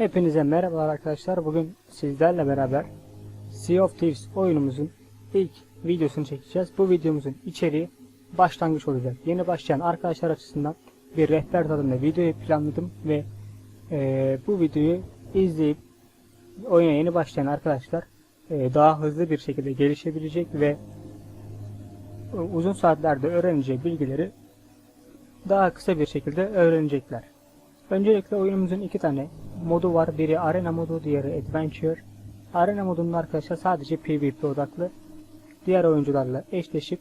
Hepinize merhabalar arkadaşlar. Bugün sizlerle beraber Sea of Thieves oyunumuzun ilk videosunu çekeceğiz. Bu videomuzun içeriği başlangıç olacak. Yeni başlayan arkadaşlar açısından bir rehber tadında videoyu planladım ve eee, bu videoyu izleyip oyuna yeni başlayan arkadaşlar eee, daha hızlı bir şekilde gelişebilecek ve e, uzun saatlerde öğreneceği bilgileri daha kısa bir şekilde öğrenecekler. Öncelikle oyunumuzun iki tane modu var. Biri arena modu, diğeri adventure. Arena modunda arkadaşlar sadece PvP odaklı. Diğer oyuncularla eşleşip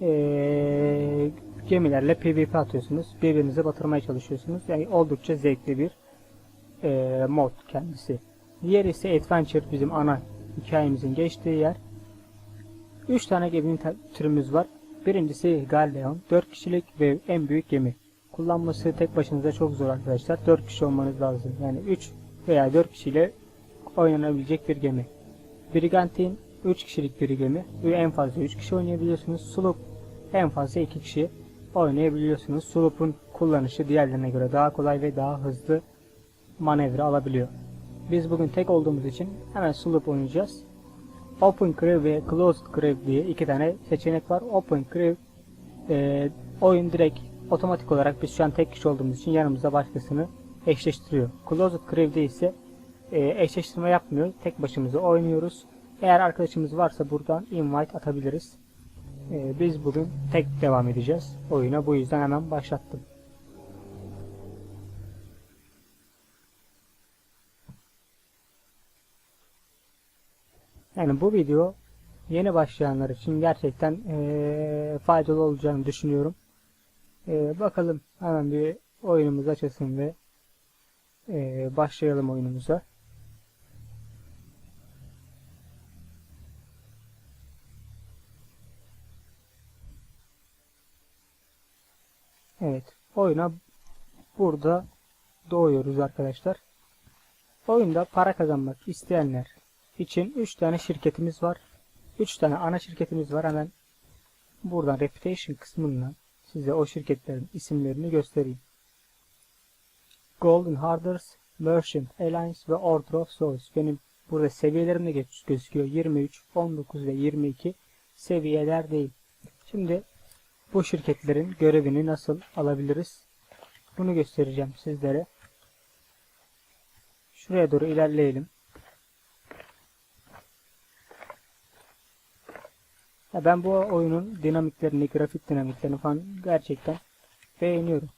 eee, gemilerle PvP atıyorsunuz. Birbirinizi batırmaya çalışıyorsunuz. Yani oldukça zevkli bir eee, mod kendisi. Diğeri ise adventure bizim ana hikayemizin geçtiği yer. 3 tane te- türümüz var. Birincisi Galleon, 4 kişilik ve en büyük gemi. Kullanması tek başınıza çok zor arkadaşlar. 4 kişi olmanız lazım. Yani 3 veya 4 kişiyle oynanabilecek bir gemi. Brigantine 3 kişilik bir gemi en fazla 3 kişi oynayabiliyorsunuz. Sloop en fazla 2 kişi oynayabiliyorsunuz. Sloop'un kullanışı diğerlerine göre daha kolay ve daha hızlı manevra alabiliyor. Biz bugün tek olduğumuz için hemen Sloop oynayacağız. Open Crew ve Closed Crew diye iki tane seçenek var. Open Crew e, oyun direkt otomatik olarak biz şu an tek kişi olduğumuz için yanımıza başkasını eşleştiriyor. Closed Crew'de ise e, eşleştirme yapmıyor. Tek başımıza oynuyoruz. Eğer arkadaşımız varsa buradan invite atabiliriz. E, biz bugün tek devam edeceğiz oyuna. Bu yüzden hemen başlattım. Yani bu video yeni başlayanlar için gerçekten eee, faydalı olacağını düşünüyorum. Eee, bakalım hemen bir oyunumuz açılsın ve eee, başlayalım oyunumuza. Evet, oyuna burada doğuyoruz arkadaşlar. Oyunda para kazanmak isteyenler için 3 tane şirketimiz var. 3 tane ana şirketimiz var. Hemen buradan reputation kısmından size o şirketlerin isimlerini göstereyim. Golden Harders, Merchant Alliance ve Order of Souls. Benim burada seviyelerim de geç- gözüküyor. 23, 19 ve 22 seviyeler değil. Şimdi bu şirketlerin görevini nasıl alabiliriz? Bunu göstereceğim sizlere. Şuraya doğru ilerleyelim. Ya ben bu oyunun dinamiklerini, grafik dinamiklerini falan gerçekten beğeniyorum.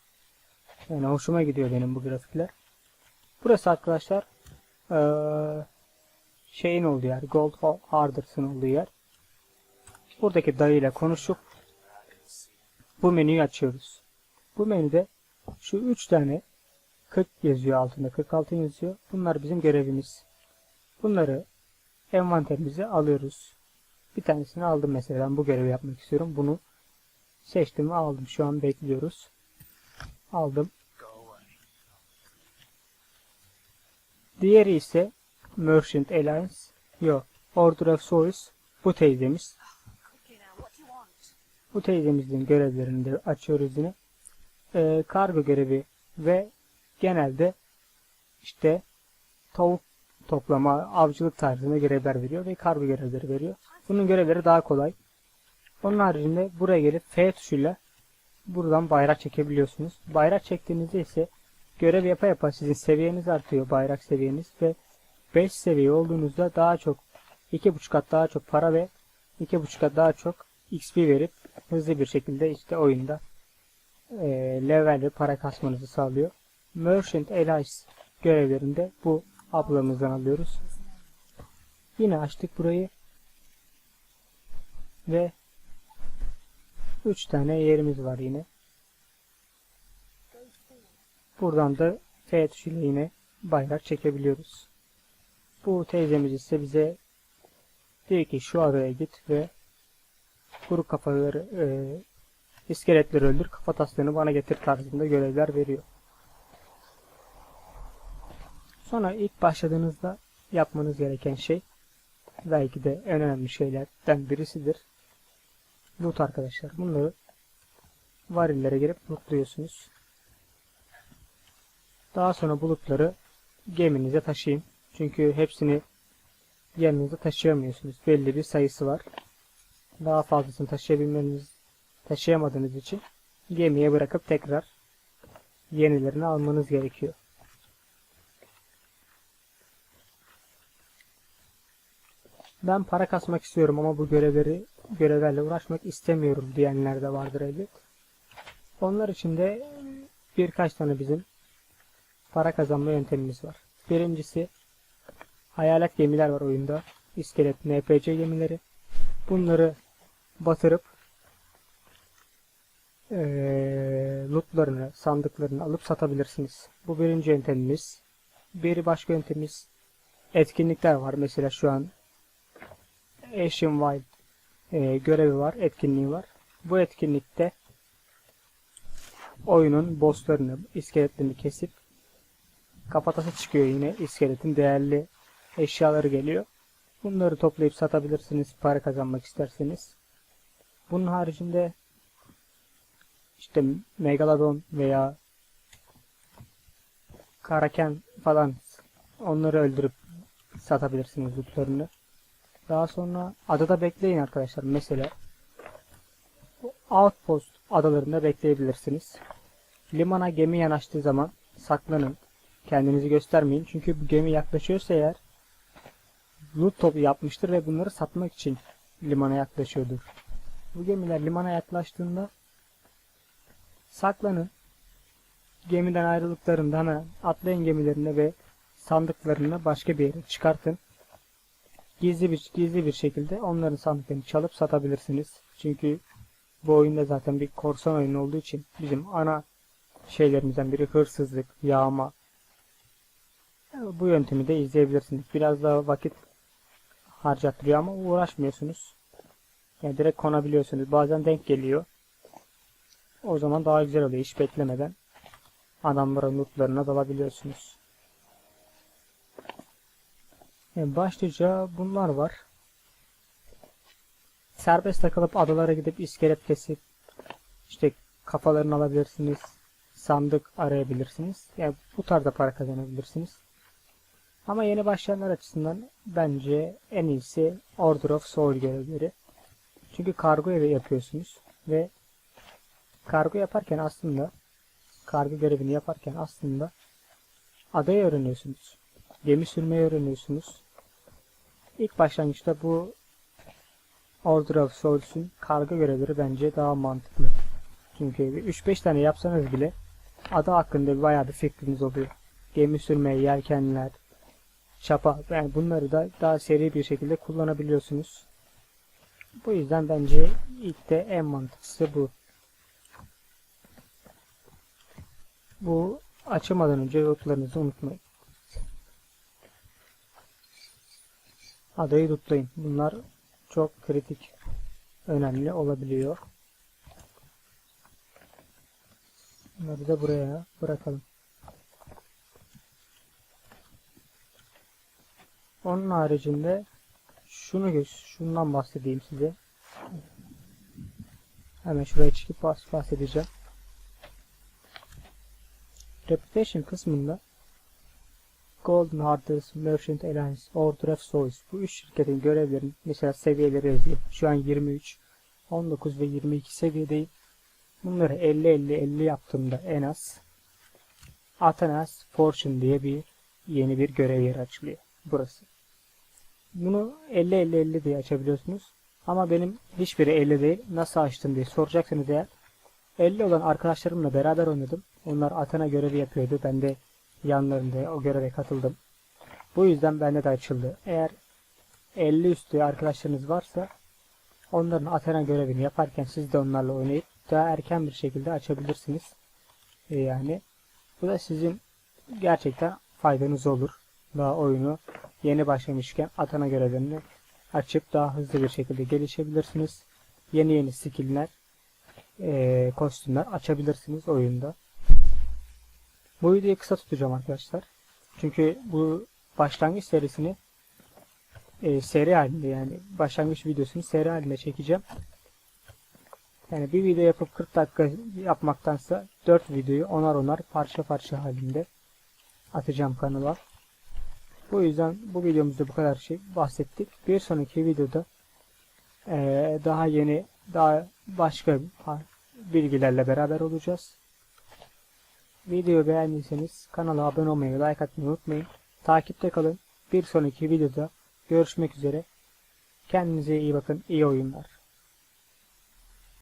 Yani hoşuma gidiyor benim bu grafikler. Burası arkadaşlar eee, şeyin olduğu yer, Gold Harders'ın olduğu yer. Buradaki dayıyla konuşup bu menüyü açıyoruz. Bu menüde şu 3 tane 40 yazıyor altında, 46 yazıyor. Bunlar bizim görevimiz. Bunları envanterimize alıyoruz. Bir tanesini aldım mesela. Ben bu görevi yapmak istiyorum. Bunu seçtim ve aldım. Şu an bekliyoruz. Aldım. Diğeri ise Merchant Alliance. Yok. Order of Souls. Bu teyzemiz. Bu teyzemizin görevlerini de açıyoruz yine. Ee, kargo görevi ve genelde işte tavuk toplama, avcılık tarzında görevler veriyor ve kargo görevleri veriyor. Bunun görevleri daha kolay. Onun haricinde buraya gelip F tuşuyla buradan bayrak çekebiliyorsunuz. Bayrak çektiğinizde ise görev yapa yapa sizin seviyeniz artıyor, bayrak seviyeniz ve 5 seviye olduğunuzda daha çok 2.5 kat daha çok para ve 2.5 kat daha çok XP verip hızlı bir şekilde işte oyunda e, level ve para kasmanızı sağlıyor. Merchant Alliance görevlerinde bu ablamızdan alıyoruz. Yine açtık burayı. Ve 3 tane yerimiz var yine. Buradan da F tuşuyla yine bayrak çekebiliyoruz. Bu teyzemiz ise bize diyor ki şu adaya git ve kuru kafaları e, iskeletleri öldür kafa taslarını bana getir tarzında görevler veriyor. Sonra ilk başladığınızda yapmanız gereken şey belki de en önemli şeylerden birisidir. Loot arkadaşlar. Bunları varillere girip lootluyorsunuz. Daha sonra bulutları geminize taşıyın. Çünkü hepsini yanınızda taşıyamıyorsunuz. Belli bir sayısı var. Daha fazlasını taşıyabilmeniz taşıyamadığınız için gemiye bırakıp tekrar yenilerini almanız gerekiyor. Ben para kasmak istiyorum ama bu görevleri görevlerle uğraşmak istemiyorum diyenler de vardır elbet. Onlar için de birkaç tane bizim para kazanma yöntemimiz var. Birincisi hayalet gemiler var oyunda. İskelet, NPC gemileri. Bunları batırıp eee lootlarını, sandıklarını alıp satabilirsiniz. Bu birinci yöntemimiz. Bir başka yöntemimiz etkinlikler var. Mesela şu an Asian Wild eee, görevi var, etkinliği var. Bu etkinlikte oyunun bosslarını, iskeletlerini kesip kafatası çıkıyor yine. İskeletin değerli eşyaları geliyor. Bunları toplayıp satabilirsiniz para kazanmak isterseniz. Bunun haricinde işte Megalodon veya Karaken falan onları öldürüp satabilirsiniz lootlarını. Daha sonra adada bekleyin arkadaşlar. Mesela Outpost adalarında bekleyebilirsiniz. Limana gemi yanaştığı zaman saklanın. Kendinizi göstermeyin. Çünkü bu gemi yaklaşıyorsa eğer loot topu yapmıştır ve bunları satmak için limana yaklaşıyordur. Bu gemiler limana yaklaştığında saklanın. Gemiden ayrıldıklarında hemen atlayın gemilerine ve sandıklarını başka bir yere çıkartın. Gizli bir gizli bir şekilde onların sandıklarını çalıp satabilirsiniz. Çünkü bu oyunda zaten bir korsan oyunu olduğu için bizim ana şeylerimizden biri hırsızlık, yağma. Bu yöntemi de izleyebilirsiniz. Biraz daha vakit harcattırıyor ama uğraşmıyorsunuz. Yani direkt konabiliyorsunuz. Bazen denk geliyor. O zaman daha güzel oluyor. Hiç beklemeden adamların lootlarına dalabiliyorsunuz. Yani başlıca bunlar var. Serbest takılıp adalara gidip iskelet kesip işte kafalarını alabilirsiniz. Sandık arayabilirsiniz. Yani bu tarzda para kazanabilirsiniz. Ama yeni başlayanlar açısından bence en iyisi Order of Soul görevleri. Çünkü kargo evi yapıyorsunuz ve kargo yaparken aslında kargo görevini yaparken aslında adayı öğreniyorsunuz. Gemi sürmeyi öğreniyorsunuz. İlk başlangıçta bu Order of Souls'un kargo görevleri bence daha mantıklı. Çünkü 3-5 tane yapsanız bile ada hakkında bayağı bir fikriniz oluyor. Gemi sürmeye, yelkenler, çapa yani bunları da daha seri bir şekilde kullanabiliyorsunuz. Bu yüzden bence ilk de en mantıklısı bu. Bu açamadan önce notlarınızı unutmayın. Adayı tutlayın. Bunlar çok kritik, önemli olabiliyor. Bunları da buraya bırakalım. Onun haricinde şunu şundan bahsedeyim size. Hemen şuraya çıkıp bahs- bahsedeceğim. Reputation kısmında Golden Harders, Merchant Alliance, Order of Souls bu üç şirketin görevlerin mesela seviyeleri yazıyor. Şu an 23, 19 ve 22 seviyedeyim. Bunları 50-50-50 yaptığımda en az Athanas Fortune diye bir yeni bir görev yeri açılıyor. Burası. Bunu 50-50-50 diye açabiliyorsunuz. Ama benim hiçbiri 50 değil. Nasıl açtım diye soracaksınız eğer. 50 olan arkadaşlarımla beraber oynadım. Onlar Athena görevi yapıyordu. Ben de yanlarında o göreve katıldım. Bu yüzden bende de açıldı. Eğer 50 üstü arkadaşlarınız varsa onların Athena görevini yaparken siz de onlarla oynayıp daha erken bir şekilde açabilirsiniz. Ee, yani bu da sizin gerçekten faydanız olur. Daha oyunu yeni başlamışken Athena görevlerini açıp daha hızlı bir şekilde gelişebilirsiniz. Yeni yeni skill'ler, eee, kostümler açabilirsiniz oyunda. Bu videoyu kısa tutacağım arkadaşlar. Çünkü bu başlangıç serisini e, seri halinde yani başlangıç videosunu seri halinde çekeceğim. Yani bir video yapıp 40 dakika yapmaktansa 4 videoyu onar onar parça parça halinde atacağım kanala. Bu yüzden bu videomuzda bu kadar şey bahsettik. Bir sonraki videoda eee, daha yeni, daha başka bilgilerle beraber olacağız. Videoyu beğendiyseniz kanala abone olmayı, like atmayı unutmayın. Takipte kalın. Bir sonraki videoda görüşmek üzere. Kendinize iyi bakın. İyi oyunlar.